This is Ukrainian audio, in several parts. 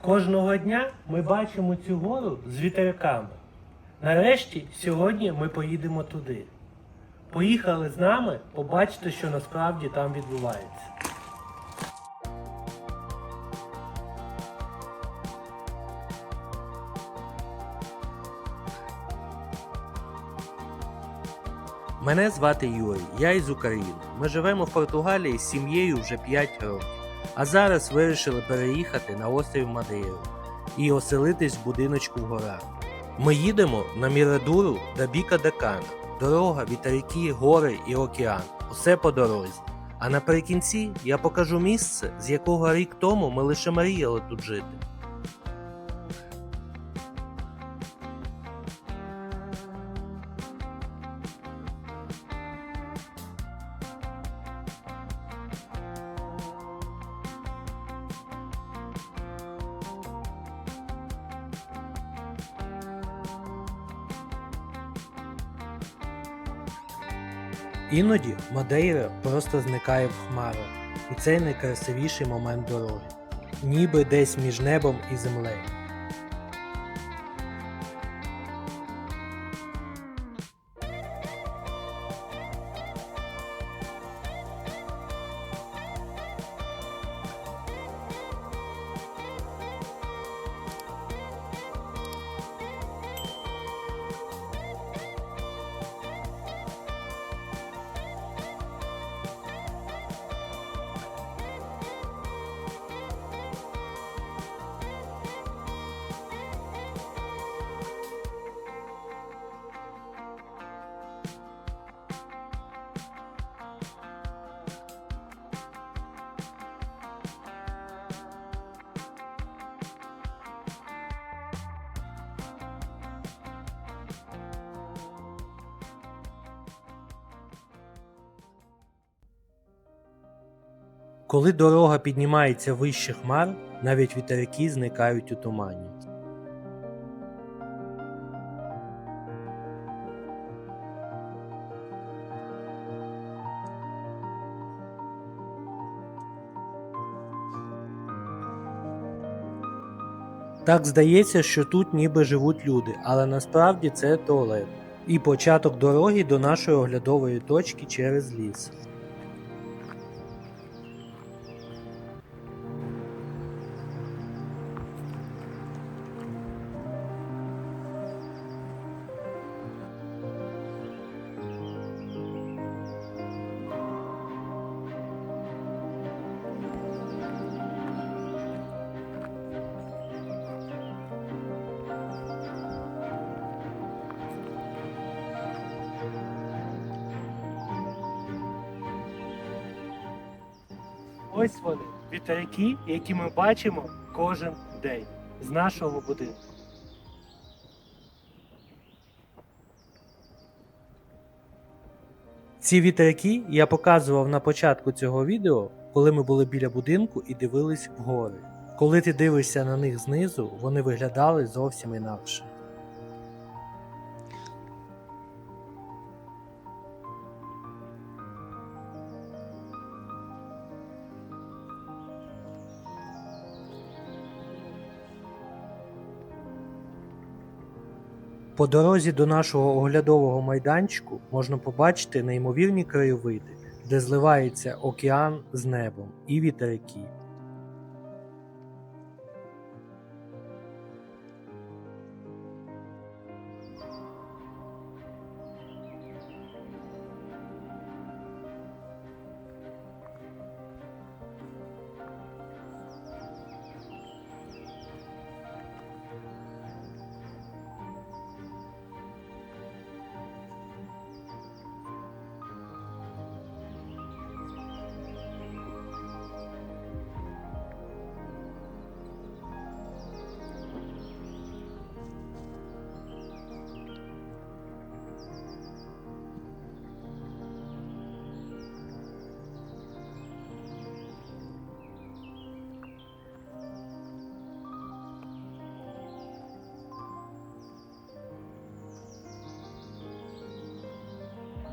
Кожного дня ми бачимо цю гору з вітериками. Нарешті сьогодні ми поїдемо туди. Поїхали з нами, побачите, що насправді там відбувається. Мене звати Юрій, я із України. Ми живемо в Португалії з сім'єю вже 5 років. А зараз вирішили переїхати на острів Мадейру і оселитись в будиночку в горах. Ми їдемо на Мірадуру до Біка Декана. Дорога, вітряки, гори і океан. Усе по дорозі. А наприкінці я покажу місце, з якого рік тому ми лише мріяли тут жити. Іноді Мадейра просто зникає в хмарах, і це найкрасивіший момент дороги, ніби десь між небом і землею. Коли дорога піднімається вище хмар, навіть вітерики зникають у тумані. Так здається, що тут ніби живуть люди, але насправді це туалет. І початок дороги до нашої оглядової точки через ліс. Ось вони, вітерики, які ми бачимо кожен день з нашого будинку. Ці вітряки я показував на початку цього відео, коли ми були біля будинку і дивились вгори. Коли ти дивишся на них знизу, вони виглядали зовсім інакше. По дорозі до нашого оглядового майданчику можна побачити неймовірні краєвиди, де зливається океан з небом і вітерики.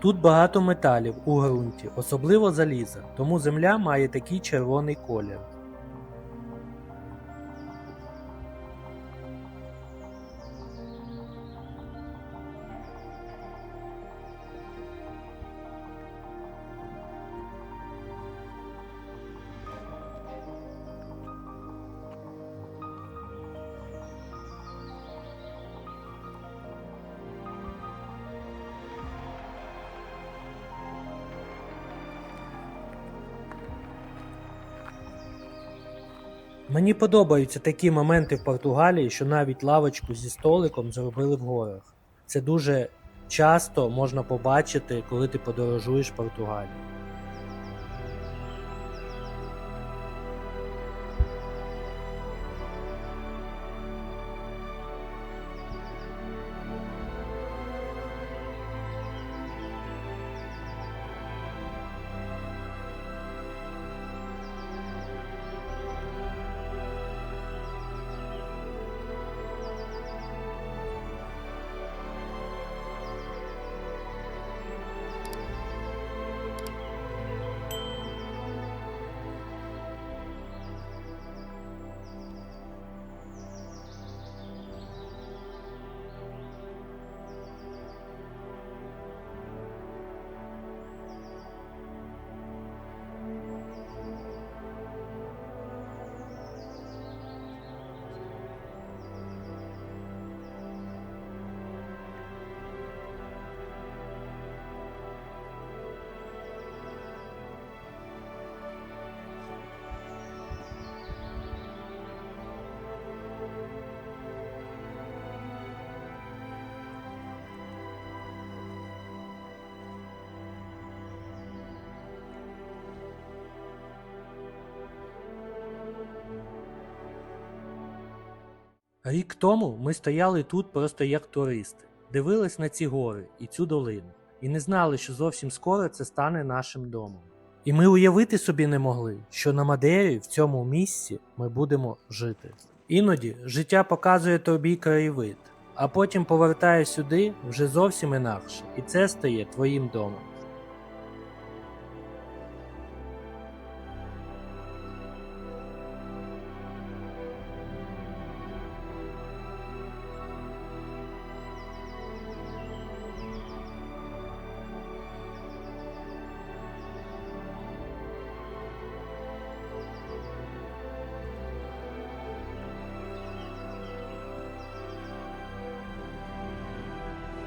Тут багато металів у ґрунті, особливо заліза, тому земля має такий червоний колір. Мені подобаються такі моменти в Португалії, що навіть лавочку зі столиком зробили в горах. Це дуже часто можна побачити, коли ти подорожуєш Португалію. Рік тому ми стояли тут просто як туристи, дивились на ці гори і цю долину, і не знали, що зовсім скоро це стане нашим домом. І ми уявити собі не могли, що на Мадері в цьому місці ми будемо жити. Іноді життя показує тобі краєвид, а потім повертає сюди вже зовсім інакше, і це стає твоїм домом.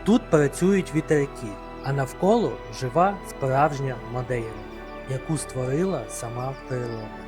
Тут працюють вітерки, а навколо жива справжня Мадейра, яку створила сама природа.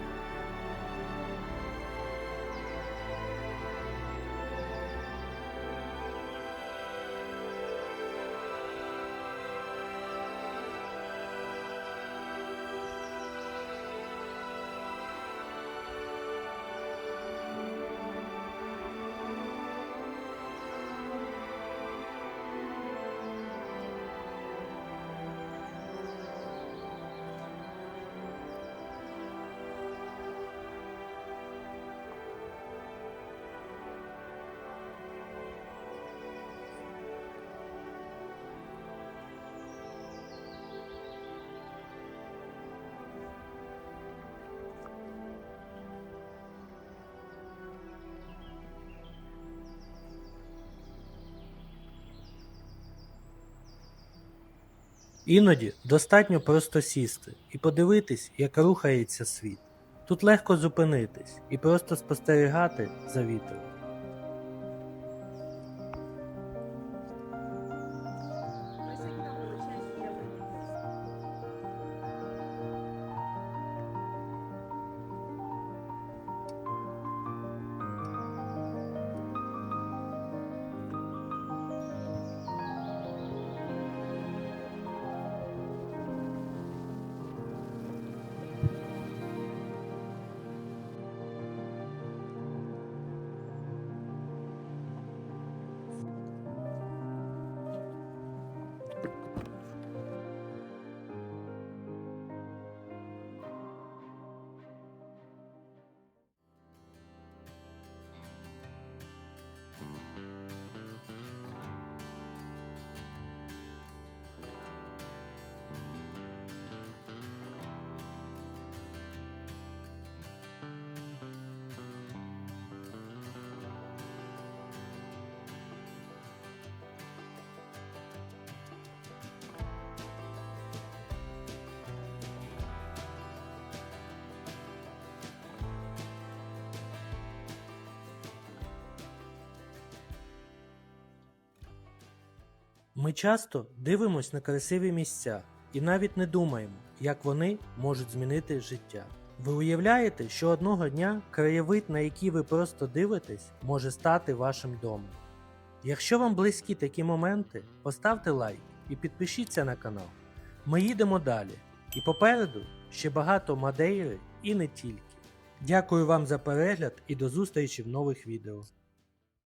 Іноді достатньо просто сісти і подивитись, як рухається світ. Тут легко зупинитись і просто спостерігати за вітром. Ми часто дивимось на красиві місця і навіть не думаємо, як вони можуть змінити життя. Ви уявляєте, що одного дня краєвид, на який ви просто дивитесь, може стати вашим домом. Якщо вам близькі такі моменти, поставте лайк і підпишіться на канал. Ми їдемо далі. І попереду ще багато Мадейри і не тільки. Дякую вам за перегляд і до зустрічі в нових відео.